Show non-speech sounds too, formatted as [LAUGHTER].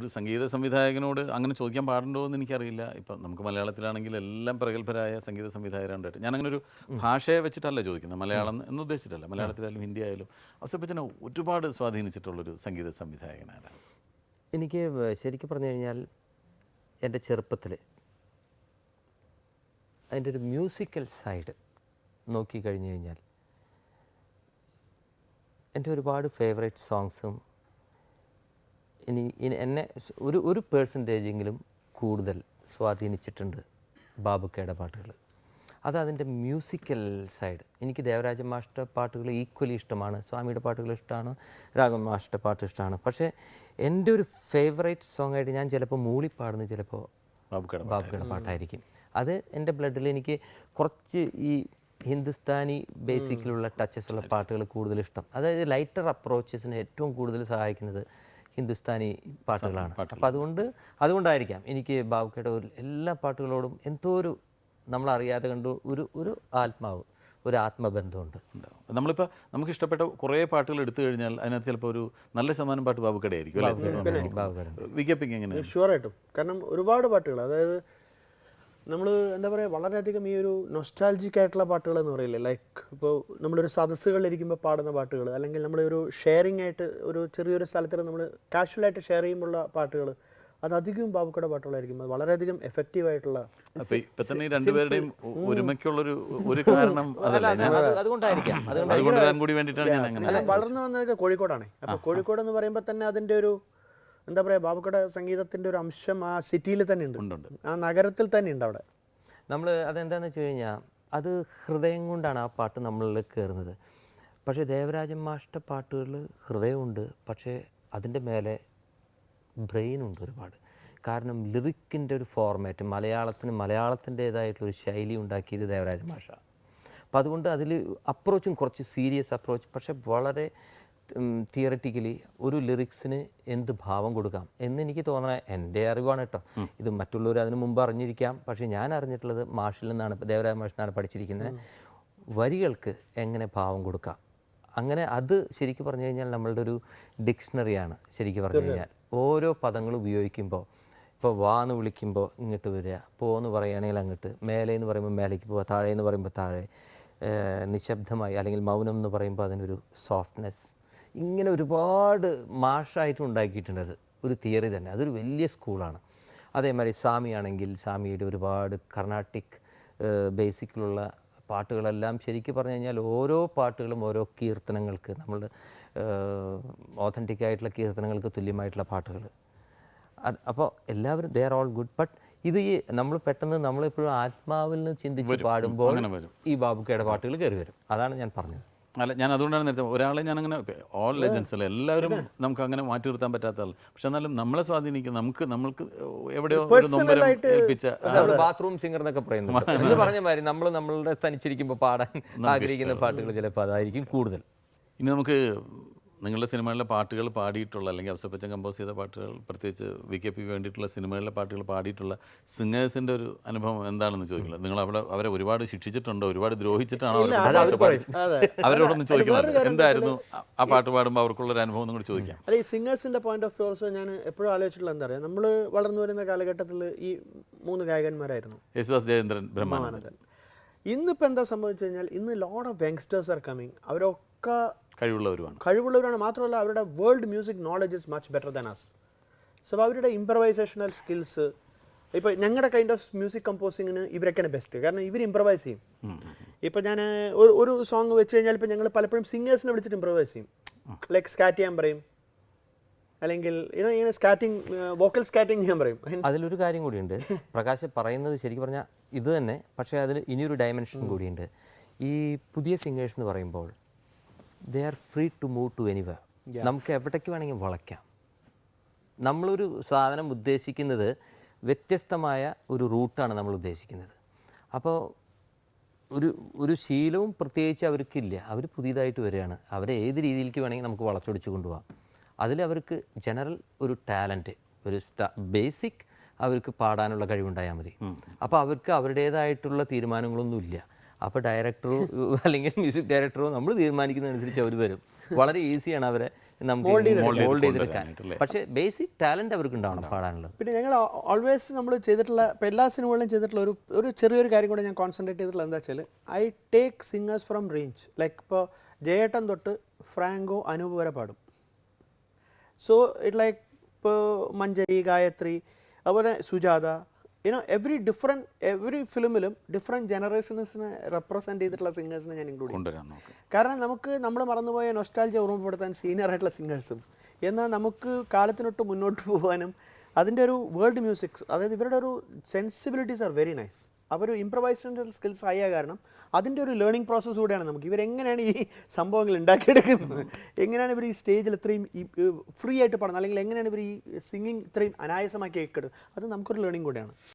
ഒരു സംഗീത സംവിധായകനോട് അങ്ങനെ ചോദിക്കാൻ പാടുണ്ടോ എന്ന് എനിക്കറിയില്ല. ഇപ്പം നമുക്ക് മലയാളത്തിലാണെങ്കിൽ എല്ലാം പ്രഗത്ഭരായ സംഗീത സംവിധായകരുണ്ടായിട്ട്. ഞാൻ അങ്ങനെ ഒരു ഭാഷയെ വെച്ചിട്ടല്ല ചോദിക്കുന്നത്. മലയാളം എന്ന് ഉദ്ദേശിച്ചിട്ടല്ല. മലയാളത്തിലായാലും ഹിന്ദി ആയാലും അസപ്പച്ചനെ ഒരുപാട് സ്വാധീനിച്ചിട്ടുള്ളൊരു സംഗീത സംവിധായകനാണ് എനിക്ക് ശരിക്കും പറഞ്ഞു കഴിഞ്ഞാൽ എന്റെ ചെറുപ്പത്തിൽ അതിന്റെ ഒരു മ്യൂസിക്കൽ സൈഡ് നോക്കിക്കഴിഞ്ഞു കഴിഞ്ഞാൽ എന്റെ ഒരുപാട് ഫേവറേറ്റ് സോങ്സും ഇനി എന്നെ ഒരു ഒരു പേഴ്സന്റേജെങ്കിലും കൂടുതൽ സ്വാധീനിച്ചിട്ടുണ്ട് ബാബുക്കയുടെ പാട്ടുകൾ അത് അതിന്റെ മ്യൂസിക്കൽ സൈഡ് എനിക്ക് ദേവരാജ മാഷ്ട പാട്ടുകൾ ഈക്വലി ഇഷ്ടമാണ്. സ്വാമിയുടെ പാട്ടുകൾ ഇഷ്ടമാണ്. രാഘവൻ മാഷ്ട പാട്ട് ഇഷ്ടമാണ്. പക്ഷേ എന്റെ ഒരു ഫേവറേറ്റ് സോങ് ആയിട്ട് ഞാൻ ചിലപ്പോൾ മൂളിപ്പാടുന്ന ചിലപ്പോൾ ബാബുക്കയുടെ പാട്ടായിരിക്കും. അത് എന്റെ ബ്ലഡിൽ എനിക്ക് കുറച്ച് ഈ ഹിന്ദുസ്ഥാനി ബേസിക്കിലുള്ള ടച്ചസ് ഉള്ള പാട്ടുകൾ കൂടുതൽ ഇഷ്ടം. അതായത് ലൈറ്റർ അപ്രോച്ചസിന് ഏറ്റവും കൂടുതൽ സഹായിക്കുന്നത് ഹിന്ദുസ്ഥാനി പാട്ടുകളാണ്. അപ്പം അതുകൊണ്ട് അതുകൊണ്ടായിരിക്കാം എനിക്ക് ബാബുക്കയുടെ ഒരു എല്ലാ പാട്ടുകളോടും എന്തോ ഒരു നമ്മളറിയാതെ കണ്ടു ഒരു ഒരു ആത്മാവ് ഒരു ആത്മബന്ധമുണ്ട്. നമ്മളിപ്പോൾ നമുക്ക് ഇഷ്ടപ്പെട്ട കുറേ പാട്ടുകൾ എടുത്തു കഴിഞ്ഞാൽ അതിനകത്ത് ചിലപ്പോൾ ഒരു നല്ല ശതമാനം പാട്ട് ബാബുക്കടയായിരിക്കും അല്ലേ? ബാബുക്കയുടെ വി കെ പിങ് എങ്ങനെയാണ്? ഷുവറായിട്ടും കാരണം ഒരുപാട് പാട്ടുകൾ അതായത് നമ്മൾ എന്താ പറയുക വളരെയധികം ഈ ഒരു നൊസ്റ്റാൾജിക് ആയിട്ടുള്ള പാട്ടുകൾ എന്ന് പറയില്ലേ? ലൈക്ക് ഇപ്പോൾ നമ്മളൊരു സദസ്സുകളിലിരിക്കുമ്പോൾ പാടുന്ന പാട്ടുകൾ അല്ലെങ്കിൽ നമ്മളൊരു ഷെയറിംഗ് ആയിട്ട് ഒരു ചെറിയൊരു സ്ഥലത്തിൽ നമ്മൾ കാഷ്വലായിട്ട് ഷെയർ ചെയ്യുമ്പോഴുള്ള പാട്ടുകൾ അത് ബാബുക്കട പാട്ടുകളായിരിക്കും. അത് വളരെയധികം എഫക്റ്റീവ് ആയിട്ടുള്ള അപ്പൊ ഇപ്പൊ തന്നെ ഈ രണ്ടുപേരുടെയും ഒരുമയ്ക്കുള്ളൊരു ഒരു കാരണം അതല്ല ഞാൻ അത് അതുകൊണ്ടായിരിക്കാം. അതുകൊണ്ട് അത് കൂടി വേണ്ടിയിട്ടാണ് ഞാൻ അങ്ങനെ വളർന്നു വന്നതൊക്കെ കോഴിക്കോടാണ്. അപ്പൊ കോഴിക്കോട് എന്ന് പറയുമ്പോൾ തന്നെ അതിന്റെ ഒരു എന്താ പറയുക ബാബുക്കട സംഗീതത്തിന്റെ ഒരു അംശം ആ സിറ്റിയിൽ തന്നെ ഉണ്ട്. ആ നഗരത്തിൽ തന്നെ ഉണ്ട് അവിടെ. നമ്മൾ അതെന്താണെന്ന് വെച്ച് കഴിഞ്ഞാൽ അത് ഹൃദയം കൊണ്ടാണ് ആ പാട്ട് നമ്മളിൽ കയറുന്നത് പക്ഷേ ദേവരാജൻ മാഷ്ട പാട്ടുകളിൽ ഹൃദയമുണ്ട് പക്ഷേ അതിന്റെ മേലെ ബ്രെയിനുണ്ട് ഒരുപാട്. കാരണം ലിറിക്കിന്റെ ഒരു ഫോർമാറ്റ് മലയാളത്തിന് മലയാളത്തിന്റേതായിട്ടുള്ളൊരു ശൈലി ഉണ്ടാക്കിയത് ദേവരാജ മാഷ അപ്പം അതുകൊണ്ട് അതിൽ അപ്രോച്ചും കുറച്ച് സീരിയസ് അപ്രോച്ച് പക്ഷേ വളരെ തിയററ്റിക്കലി ഒരു ലിറിക്സിന് എന്ത് ഭാവം കൊടുക്കാം എന്ന് എനിക്ക് തോന്നണ എന്റെ അറിവാണ് കേട്ടോ. ഇത് മറ്റുള്ളവർ അതിന് മുമ്പ് അറിഞ്ഞിരിക്കാം. പക്ഷേ ഞാൻ അറിഞ്ഞിട്ടുള്ളത് മാഷിൽ നിന്നാണ് ദേവരാജ മാഷിൽ നിന്നാണ് പഠിച്ചിരിക്കുന്നത്. വരികൾക്ക് എങ്ങനെ ഭാവം കൊടുക്കാം? അങ്ങനെ അത് ശരിക്കും പറഞ്ഞു കഴിഞ്ഞാൽ നമ്മളുടെ ഒരു ഡിക്ഷണറിയാണ് ശരിക്കും പറഞ്ഞു കഴിഞ്ഞാൽ. ഓരോ പദങ്ങൾ ഉപയോഗിക്കുമ്പോൾ ഇപ്പോൾ വാ എന്ന് വിളിക്കുമ്പോൾ ഇങ്ങോട്ട് വരിക പോ എന്ന് പറയുകയാണെങ്കിൽ അങ്ങോട്ട് മേലെ എന്ന് പറയുമ്പോൾ മേലേക്ക് പോവുക താഴെ എന്ന് പറയുമ്പോൾ താഴെ നിശബ്ദമായി അല്ലെങ്കിൽ മൗനം എന്ന് പറയുമ്പോൾ അതിനൊരു സോഫ്റ്റ്നെസ് ഇങ്ങനെ ഒരുപാട് മാഷായിട്ട് ഉണ്ടാക്കിയിട്ടുണ്ട് അത്. ഒരു തിയറി തന്നെ. അതൊരു വലിയ സ്കൂളാണ്. അതേമാതിരി സ്വാമിയാണെങ്കിൽ സ്വാമിയുടെ ഒരുപാട് കർണാട്ടിക് ബേസിക്കിലുള്ള പാട്ടുകളെല്ലാം ശരിക്കും പറഞ്ഞു കഴിഞ്ഞാൽ ഓരോ പാട്ടുകളും ഓരോ കീർത്തനങ്ങൾക്ക് നമ്മൾ ഓതന്റിക് ആയിട്ടുള്ള കീർത്തനങ്ങൾക്ക് തുല്യമായിട്ടുള്ള പാട്ടുകൾ അത് അപ്പോൾ എല്ലാവരും they are all good but ഇത് ഈ നമ്മൾ പെട്ടെന്ന് നമ്മളെപ്പോഴും ആത്മാവിൽ നിന്ന് ചിന്തിച്ച് പാടുമ്പോൾ. ഈ ബാബുക്കയുടെ പാട്ടുകൾ കയറി വരും. അതാണ് ഞാൻ പറഞ്ഞത്. അല്ല ഞാൻ അതുകൊണ്ടാണ് നേരത്തെ ഒരാളെ ഞാൻ അങ്ങനെ ഓൾ ലെജൻസ് അല്ല? എല്ലാവരും നമുക്ക് അങ്ങനെ മാറ്റി നിർത്താൻ പറ്റാത്ത ആൾ പക്ഷെ എന്നാലും നമ്മളെ സ്വാധീനിക്കും നമുക്ക് നമ്മൾക്ക് എവിടെയോ ഒരു നൊമ്പരം ഏൽപ്പിച്ച നമ്മൾ ബാത്റൂം സിംഗർ എന്നൊക്കെ പറയുന്നത് എന്ന് പറഞ്ഞ മാതിരി നമ്മൾ നമ്മളുടെ തനിച്ചിരിക്കുമ്പോൾ പാടാൻ ആഗ്രഹിക്കുന്ന പാട്ടുകൾ ചിലപ്പോൾ അതായിരിക്കും കൂടുതൽ. ഇനി നമുക്ക് നിങ്ങളുടെ സിനിമകളിലെ പാട്ടുകൾ പാടിയിട്ടുള്ള അല്ലെങ്കിൽ അവസരപ്പച്ചൻ കമ്പോസ് ചെയ്ത പാട്ടുകൾ പ്രത്യേകിച്ച് വി കെ പി വേണ്ടിയിട്ടുള്ള സിനിമകളിലെ പാട്ടുകൾ പാടിയിട്ടുള്ള സിംഗേഴ്സിന്റെ ഒരു അനുഭവം എന്താണെന്ന് ചോദിക്കുന്നത് നിങ്ങൾ അവിടെ അവരെ ഒരുപാട് ശിക്ഷിച്ചിട്ടുണ്ടോ? ഒരുപാട് ദ്രോഹിച്ചിട്ടാണോ അവരോടൊന്ന് ചോദിക്കുന്നത് എന്തായിരുന്നു ആ- പാട്ട് പാടുമ്പോൾ അവർക്കുള്ള ഒരു അനുഭവം നിങ്ങൾ ചോദിക്കാം. അല്ല ഈ സിംഗേഴ്സിന്റെ പോയിന്റ് ഓഫ് വ്യൂസ് ഞാൻ എപ്പോഴും ആലോചിച്ചിട്ടുള്ള എന്താ പറയുക നമ്മൾ വളർന്നു വരുന്ന കാലഘട്ടത്തിൽ ഈ മൂന്ന് ഗായകന്മാരായിരുന്നു. യേശുദാസ് ജയേന്ദ്രൻ ബ്രഹ്മാനന്ദൻ. ഇന്നിപ്പോൾ എന്താ സംഭവിച്ചു കഴിഞ്ഞാൽ ഇന്ന് load of youngsters are coming അവരൊക്കെ കഴിവുള്ളവരുമാണ്. കഴിവുള്ളവരാണ്. മാത്രമല്ല അവരുടെ world music knowledge is much better than us so അവരുടെ ഇംപ്രവൈസേഷണൽ സ്കിൽസ് ഇപ്പോൾ ഞങ്ങളുടെ കൈൻഡ് ഓഫ് മ്യൂസിക് കമ്പോസിങ്ങിന് ഇവരൊക്കെയാണ് ബെസ്റ്റ് കാരണം ഇവർ ഇമ്പ്രവൈസ് ചെയ്യും. ഇപ്പോൾ ഞാൻ ഒരു ഒരു സോങ് വെച്ച് കഴിഞ്ഞാൽ ഇപ്പോൾ ഞങ്ങൾ പലപ്പോഴും സിംഗേഴ്സിനെ വിളിച്ചിട്ട് ഇമ്പ്രവൈസ് ചെയ്യും. ലൈക്ക് സ്കാറ്റ് ചെയ്യാൻ പറയും. അല്ലെങ്കിൽ ഇങ്ങനെ ഇങ്ങനെ സ്കാറ്റിംഗ് വോക്കൽ സ്കാറ്റിംഗ് ചെയ്യാൻ പറയും. [LAUGHS] അതിലൊരു കാര്യം കൂടിയുണ്ട്. പ്രകാശ് പറയുന്നത് ശരിക്കും പറഞ്ഞാൽ ഇത് തന്നെ പക്ഷേ അതിൽ ഇനിയൊരു ഡയമെൻഷൻ കൂടിയുണ്ട്. ഈ പുതിയ സിംഗേഴ്സ് എന്ന് പറയുമ്പോൾ they are free to move to anywhere നമുക്ക് എവിടേക്ക് വേണമെങ്കിൽ വളയ്ക്കാം. നമ്മളൊരു സാധനം ഉദ്ദേശിക്കുന്നത് വ്യത്യസ്തമായ ഒരു റൂട്ടാണ് നമ്മൾ ഉദ്ദേശിക്കുന്നത്. അപ്പോൾ ഒരു ഒരു ശീലവും പ്രത്യേകിച്ച് അവർക്കില്ല. അവർ പുതിയതായിട്ട് വരികയാണ്. അവരെ ഏത് രീതിയിലേക്ക് വേണമെങ്കിൽ നമുക്ക് വളച്ചൊടിച്ച് കൊണ്ടുപോകാം. അതിൽ അവർക്ക് ജനറൽ ഒരു ടാലന്റ് ഒരു ബേസിക് അവർക്ക് പാടാനുള്ള കഴിവുണ്ടായാൽ മതി. അപ്പോൾ അവർക്ക് അവരുടേതായിട്ടുള്ള തീരുമാനങ്ങളൊന്നും ഇല്ല അപ്പോൾ ഡയറക്ടറോ അല്ലെങ്കിൽ മ്യൂസിക് ഡയറക്ടറോ നമ്മൾ തീരുമാനിക്കുന്നതനുസരിച്ച് അവർ വരും. വളരെ ഈസിയാണ് അവരെ നമുക്ക് ഹോൾഡ് ചെയ്തെടുക്കാൻ. പക്ഷേ ബേസിക് ടാലന്റ് അവർക്ക് ഉണ്ടാവണം പാടാനുള്ളത്. പിന്നെ ഞങ്ങൾ ഓൾവേസ് നമ്മൾ ചെയ്തിട്ടുള്ള ഇപ്പം എല്ലാ സിനിമകളിലും ചെയ്തിട്ടുള്ള ഒരു ഒരു ചെറിയൊരു കാര്യം കൂടെ ഞാൻ കോൺസെൻട്രേറ്റ് ചെയ്തിട്ടുള്ള എന്താ വെച്ചാൽ I take singers from range like ഇപ്പോൾ ജയേട്ടൻ തൊട്ട് ഫ്രാങ്കോ അനൂപ് വരെ പാടും. സോ ഇറ്റ് ലൈക്ക് ഇപ്പോൾ മഞ്ജരി ഗായത്രി അതുപോലെ Sujatha you know every different every ഫിലിമിലും different ജനറേഷൻസിനെ റെപ്രസെന്റ് ചെയ്തിട്ടുള്ള സിംഗേഴ്സിനെ ഞാൻ ഇൻക്ലൂഡ് ചെയ്യും. കാരണം നമുക്ക് നമ്മൾ മറന്നുപോയ നൊസ്റ്റാൾജി ഓർമ്മപ്പെടുത്താൻ സീനിയർ ആയിട്ടുള്ള സിംഗേഴ്സും എന്നാൽ നമുക്ക് കാലത്തിനൊട്ട് മുന്നോട്ട് പോകാനും അതിന്റെ ഒരു വേൾഡ് മ്യൂസിക്സ് അതായത് ഇവരുടെ ഒരു സെൻസിബിലിറ്റീസ് ആർ വെരി നൈസ് അവർ ഇംപ്രവൈസേഷണൽ സ്കിൽസ് ആയ കാരണം അതിന്റെ ഒരു ലേണിംഗ് പ്രോസസ്സ് കൂടെയാണ് നമുക്ക്. ഇവരെങ്ങനെയാണ് ഈ സംഭവങ്ങൾ ഉണ്ടാക്കിയെടുക്കുന്നത്? എങ്ങനെയാണ് ഇവർ ഈ സ്റ്റേജിൽ ഇത്രയും ഫ്രീ ആയിട്ട് പാടുന്നത്? അല്ലെങ്കിൽ എങ്ങനെയാണ് ഇവർ ഈ സിംഗിങ് ഇത്രയും അനായാസമാക്കി കേൾക്കുന്നത് അത് നമുക്കൊരു ലേണിംഗ് കൂടെയാണ്.